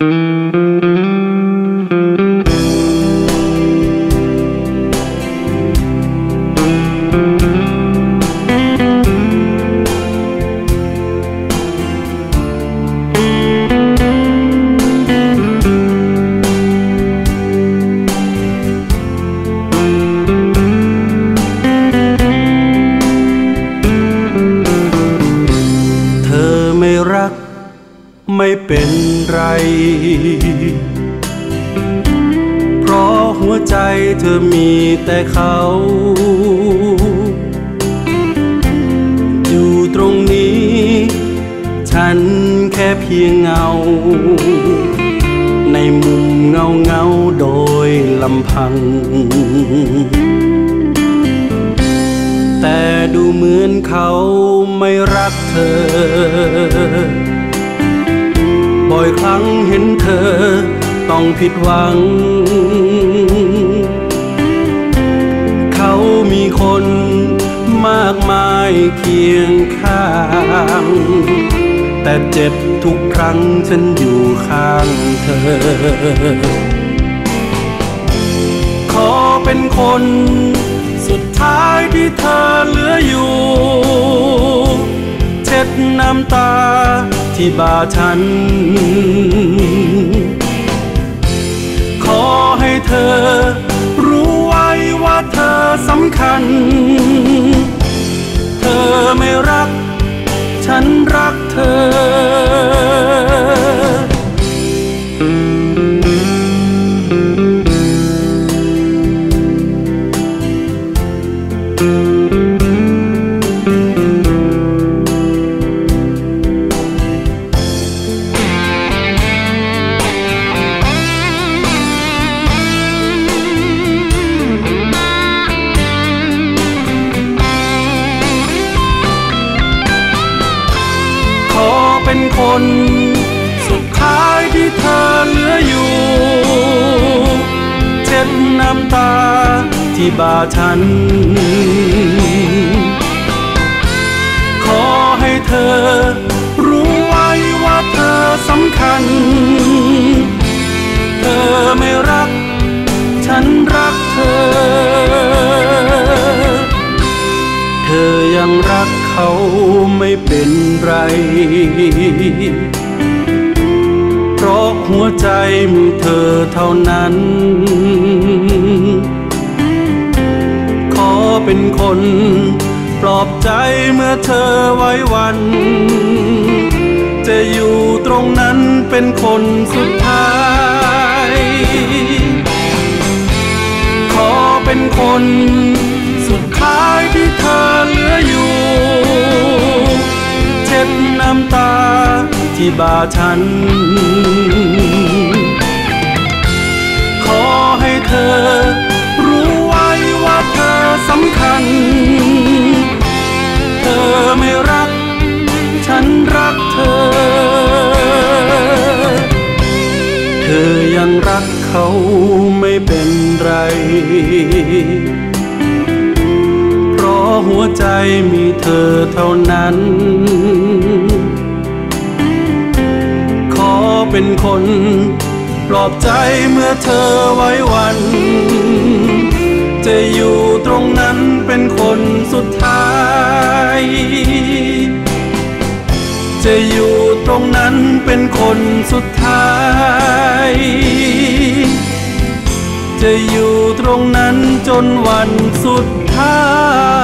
เไม่เป็นไร เพราะหัวใจเธอมีแต่เขา อยู่ตรงนี้ ฉันแค่เพียงเงา ในมุมเงาเงาโดยลำพัง แต่ดูเหมือนเขาไม่รักเธอ งเห็นเธอ ต้องผิดหวัง เขามีคนมากมายเคียงข้าง แต่เจ็บทุกครั้งฉันอยู่ข้างเธอ ขอเป็นคนสุดท้ายที่เธอเหลืออยู่ เช็ดน้ำตาที่บาฉัน คนสุดท้ายที่เธอเหลืออยู่เช็ดน้ำตาที่บาฉัน ขอให้เธอ ไม่เป็นไร เพราะหัวใจมีเธอเท่านั้น ขอเป็นคนปลอบใจเมื่อเธอไว้วัน จะอยู่ตรงนั้นเป็นคนสุดท้าย ขอเป็นคนสุดท้าย บาฉัน ขอให้เธอ รู้ไว้ว่าเธอสำคัญ เธอไม่รัก ฉันรักเธอ เธอยังรักเขาไม่เป็นไรเพราะหัวใจมีเธอเท่านั้น เป็นคนปลอบใจเมื่อเธอไว้วัน จะอยู่ตรงนั้นเป็นคนสุดท้าย จะอยู่ตรงนั้นเป็นคนสุดท้าย จะอยู่ตรงนั้นจนวันสุดท้าย